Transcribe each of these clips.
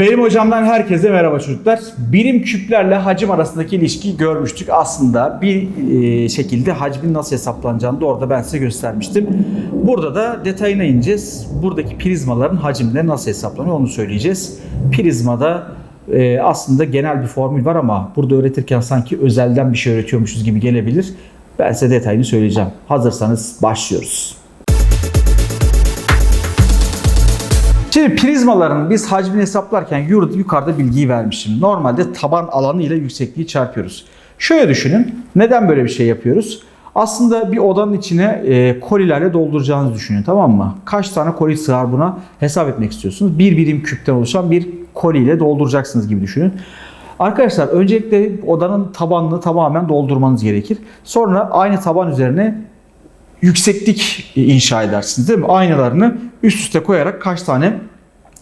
Benim hocamdan herkese merhaba çocuklar. Birim küplerle hacim arasındaki ilişkiyi görmüştük. Aslında bir e, şekilde hacmin nasıl hesaplanacağını da orada ben size göstermiştim. Burada da detayına ineceğiz. Buradaki prizmaların hacimleri nasıl hesaplanıyor onu söyleyeceğiz. Prizmada e, aslında genel bir formül var ama burada öğretirken sanki özelden bir şey öğretiyormuşuz gibi gelebilir. Ben size detayını söyleyeceğim. Hazırsanız başlıyoruz. Şimdi prizmaların biz hacmini hesaplarken yukarıda bilgiyi vermişim. Normalde taban alanı ile yüksekliği çarpıyoruz. Şöyle düşünün. Neden böyle bir şey yapıyoruz? Aslında bir odanın içine e, kolilerle dolduracağınızı düşünün tamam mı? Kaç tane koli sığar buna hesap etmek istiyorsunuz. Bir birim küpten oluşan bir koli ile dolduracaksınız gibi düşünün. Arkadaşlar öncelikle odanın tabanını tamamen doldurmanız gerekir. Sonra aynı taban üzerine yükseklik inşa edersiniz değil mi? Aynalarını üst üste koyarak kaç tane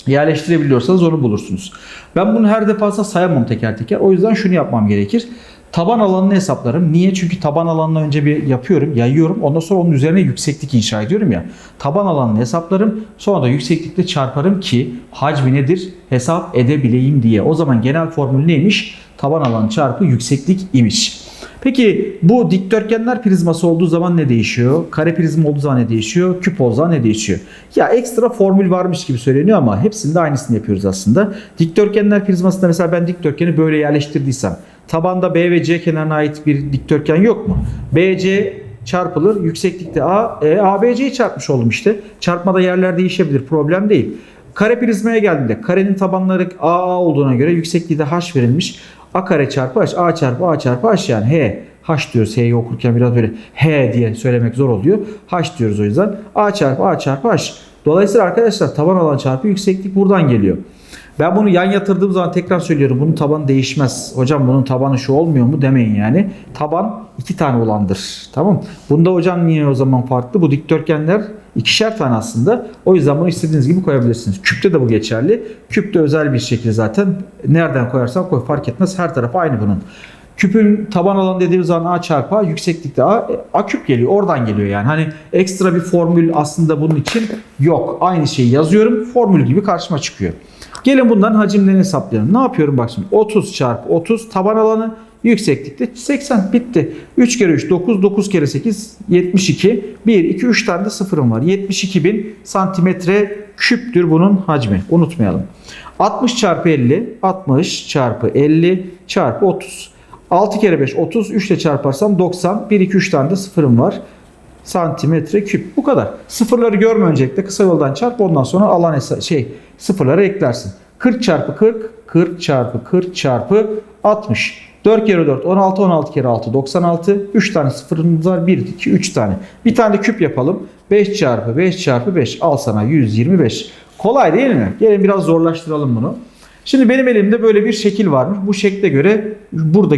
yerleştirebiliyorsanız onu bulursunuz. Ben bunu her defasında sayamam teker teker. O yüzden şunu yapmam gerekir. Taban alanını hesaplarım. Niye? Çünkü taban alanını önce bir yapıyorum, yayıyorum. Ondan sonra onun üzerine yükseklik inşa ediyorum ya. Taban alanını hesaplarım. Sonra da yükseklikle çarparım ki hacmi nedir hesap edebileyim diye. O zaman genel formül neymiş? Taban alanı çarpı yükseklik imiş. Peki bu dikdörtgenler prizması olduğu zaman ne değişiyor? Kare prizma olduğu zaman ne değişiyor? Küp olduğu zaman ne değişiyor? Ya ekstra formül varmış gibi söyleniyor ama hepsinde aynısını yapıyoruz aslında. Dikdörtgenler prizmasında mesela ben dikdörtgeni böyle yerleştirdiysem tabanda B ve C kenarına ait bir dikdörtgen yok mu? BC çarpılır. Yükseklikte A, e, ABC'yi çarpmış oldum işte. Çarpmada yerler değişebilir. Problem değil. Kare prizmaya geldiğinde karenin tabanları AA olduğuna göre yüksekliği de H verilmiş. A kare çarpı H, A çarpı A çarpı H yani H. H diyoruz. H'yi okurken biraz böyle H diye söylemek zor oluyor. H diyoruz o yüzden. A çarpı A çarpı H. Dolayısıyla arkadaşlar taban alan çarpı yükseklik buradan geliyor. Ben bunu yan yatırdığım zaman tekrar söylüyorum. Bunun tabanı değişmez. Hocam bunun tabanı şu olmuyor mu demeyin yani. Taban iki tane olandır. Tamam. Bunda hocam niye o zaman farklı? Bu dikdörtgenler ikişer tane aslında. O yüzden bunu istediğiniz gibi koyabilirsiniz. Küpte de bu geçerli. Küpte özel bir şekilde zaten nereden koyarsan koy fark etmez. Her tarafı aynı bunun. Küpün taban alanı dediğimiz zaman A çarpı A yükseklikte A, A küp geliyor. Oradan geliyor yani. Hani ekstra bir formül aslında bunun için yok. Aynı şeyi yazıyorum. Formül gibi karşıma çıkıyor. Gelin bundan hacimlerini hesaplayalım. Ne yapıyorum bak şimdi. 30 çarpı 30 taban alanı yükseklikte 80 bitti. 3 kere 3 9 9 kere 8 72 1 2 3 tane de sıfırım var. 72 bin santimetre küptür bunun hacmi. Unutmayalım. 60 çarpı 50 60 çarpı 50 çarpı 30. 6 kere 5 30 3 ile çarparsam 90 1 2 3 tane de sıfırım var santimetre küp. Bu kadar. Sıfırları görme öncelikle kısa yoldan çarp ondan sonra alan hesa- şey sıfırları eklersin. 40 çarpı 40 40 çarpı 40 çarpı 60. 4 kere 4 16 16 kere 6 96. 3 tane sıfırımız var. 1 2 3 tane. Bir tane de küp yapalım. 5 çarpı 5 çarpı 5 al sana 125. Kolay değil mi? Gelin biraz zorlaştıralım bunu. Şimdi benim elimde böyle bir şekil varmış. Bu şekle göre burada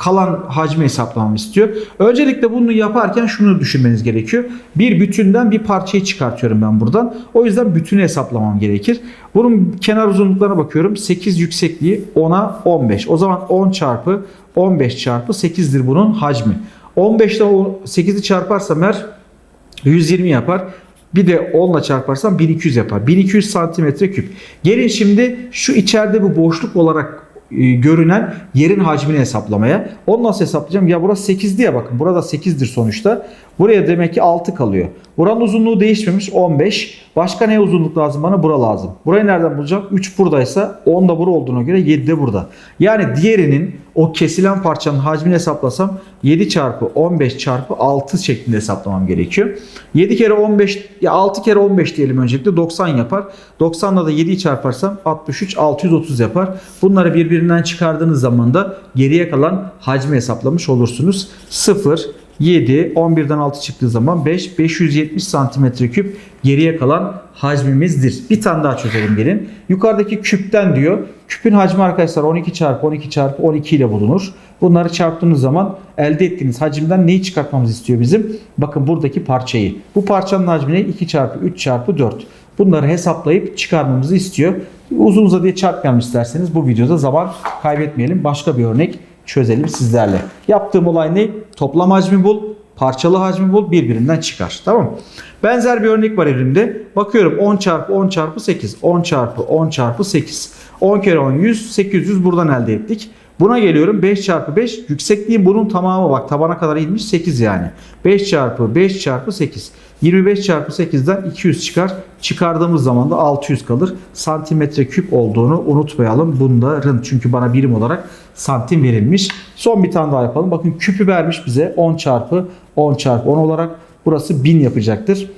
kalan hacmi hesaplamamı istiyor. Öncelikle bunu yaparken şunu düşünmeniz gerekiyor. Bir bütünden bir parçayı çıkartıyorum ben buradan. O yüzden bütünü hesaplamam gerekir. Bunun kenar uzunluklarına bakıyorum. 8 yüksekliği 10'a 15. O zaman 10 çarpı 15 çarpı 8'dir bunun hacmi. 15 ile 8'i çarparsam eğer 120 yapar. Bir de 10 ile çarparsam 1200 yapar. 1200 santimetre küp. Gelin şimdi şu içeride bu boşluk olarak görünen yerin hacmini hesaplamaya. Onu nasıl hesaplayacağım? Ya burası 8 diye bakın. Burada 8'dir sonuçta. Buraya demek ki 6 kalıyor. Buranın uzunluğu değişmemiş 15. Başka ne uzunluk lazım bana? Bura lazım. Burayı nereden bulacağım? 3 buradaysa 10 da bura olduğuna göre 7 de burada. Yani diğerinin o kesilen parçanın hacmini hesaplasam 7 çarpı 15 çarpı 6 şeklinde hesaplamam gerekiyor. 7 kere 15 ya 6 kere 15 diyelim öncelikle 90 yapar. 90'la da 7'yi çarparsam 63 630 yapar. Bunları birbirinden çıkardığınız zaman da geriye kalan hacmi hesaplamış olursunuz. 0 7, 11'den 6 çıktığı zaman 5, 570 santimetre küp geriye kalan hacmimizdir. Bir tane daha çözelim gelin. Yukarıdaki küpten diyor. Küpün hacmi arkadaşlar 12 çarpı 12 çarpı 12 ile bulunur. Bunları çarptığınız zaman elde ettiğiniz hacimden neyi çıkartmamız istiyor bizim? Bakın buradaki parçayı. Bu parçanın hacmi ne? 2 çarpı 3 çarpı 4. Bunları hesaplayıp çıkarmamızı istiyor. Uzun uzadıya çarpmayalım isterseniz bu videoda zaman kaybetmeyelim. Başka bir örnek çözelim sizlerle. Yaptığım olay ne? Toplam hacmi bul. parçalı hacmi bul, birbirinden çıkar. Tamam mı? Benzer bir örnek var elimde. Bakıyorum 10 çarpı 10 çarpı 8. 10 çarpı 10 çarpı 8. 10 kere 10 100, 800 buradan elde ettik. Buna geliyorum 5 çarpı 5. Yüksekliğin bunun tamamı bak tabana kadar inmiş 8 yani. 5 çarpı 5 çarpı 8. 25 çarpı 8'den 200 çıkar. Çıkardığımız zaman da 600 kalır. Santimetre küp olduğunu unutmayalım. Bunların çünkü bana birim olarak santim verilmiş. Son bir tane daha yapalım. Bakın küpü vermiş bize 10 çarpı 10 çarpı 10 olarak. Burası 1000 yapacaktır.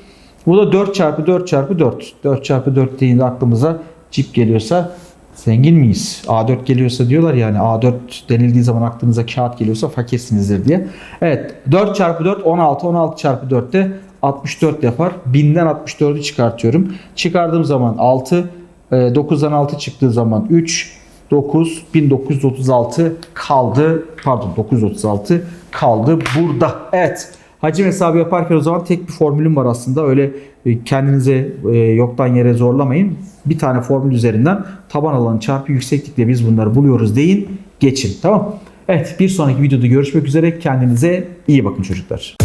Bu da 4 çarpı 4 çarpı 4. 4 çarpı 4 deyince aklımıza cip geliyorsa zengin miyiz? A4 geliyorsa diyorlar yani A4 denildiği zaman aklınıza kağıt geliyorsa fakirsinizdir diye. Evet 4 çarpı 4 16 16 çarpı 4 de 64 yapar. 1000'den 64'ü çıkartıyorum. Çıkardığım zaman 6 e, 9'dan 6 çıktığı zaman 3 9 1936 kaldı. Pardon 936 kaldı burada. Evet. Hacim hesabı yaparken o zaman tek bir formülüm var aslında. Öyle e, kendinize e, yoktan yere zorlamayın. Bir tane formül üzerinden taban alanı çarpı yükseklikle biz bunları buluyoruz deyin. Geçin. Tamam. Evet bir sonraki videoda görüşmek üzere. Kendinize iyi bakın çocuklar.